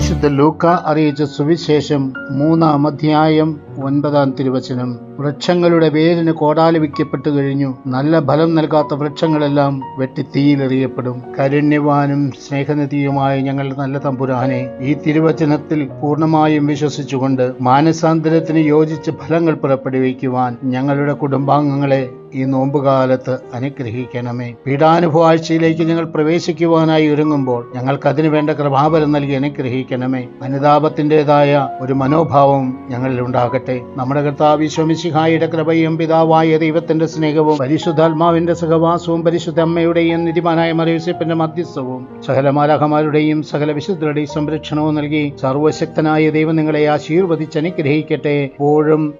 വിശുദ്ധ ലൂക്ക അറിയിച്ച സുവിശേഷം മൂന്നാം അധ്യായം ഒൻപതാം തിരുവചനം. വൃക്ഷങ്ങളുടെ വേരിന് കോടാലി വിക്കപ്പെട്ടു കഴിഞ്ഞു. നല്ല ഫലം നൽകാത്ത വൃക്ഷങ്ങളെല്ലാം വെട്ടി തീയിലെറിയപ്പെടും കരുണ്യവാനും സ്നേഹനിധിയുമായ ഞങ്ങളുടെ നല്ല തമ്പുരാനെ ഈ തിരുവചനത്തിൽ പൂർണമായും വിശ്വസിച്ചുകൊണ്ട് മാനസാന്തരത്തിന് യോജിച്ച് ഫലങ്ങൾ പുറപ്പെടുവിക്കുവാൻ ഞങ്ങളുടെ കുടുംബാംഗങ്ങളെ ഈ നോമ്പുകാലത്ത് അനുഗ്രഹിക്കണമേ. പീഡാനുഭവാഴ്ചയിലേക്ക് ഞങ്ങൾ പ്രവേശിക്കുവാനായി ഒരുങ്ങുമ്പോൾ ഞങ്ങൾക്ക് അതിനു വേണ്ട കൃപാവരം നൽകി അനുഗ്രഹിക്കണമേ. അനുതാപത്തിന്റെതായ ഒരു മനോഭാവം ഞങ്ങളിൽ ഉണ്ടാകട്ടെ. നമ്മുടെ കർത്താവ് വിശ്വമിശിഹായുടെ കൃപയും പിതാവായ ദൈവത്തിന്റെ സ്നേഹവും പരിശുദ്ധാത്മാവിന്റെ സഹവാസവും പരിശുദ്ധ അമ്മയുടെയും നിധിമാനായ മറിയൂസപ്പിന്റെ മധ്യസ്ഥവും സകല മാലാഹമാരുടെയും സകല വിശുദ്ധരുടെയും സംരക്ഷണവും നൽകി സർവശക്തനായ ദൈവം നിങ്ങളെ ആശീർവദിച്ച് അനുഗ്രഹിക്കട്ടെ.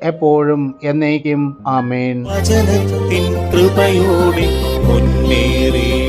എപ്പോഴും എന്നേക്കും. ആമേൻ. വചനത്തിൻ കൃപയോടെ മുന്നേറിയിടാം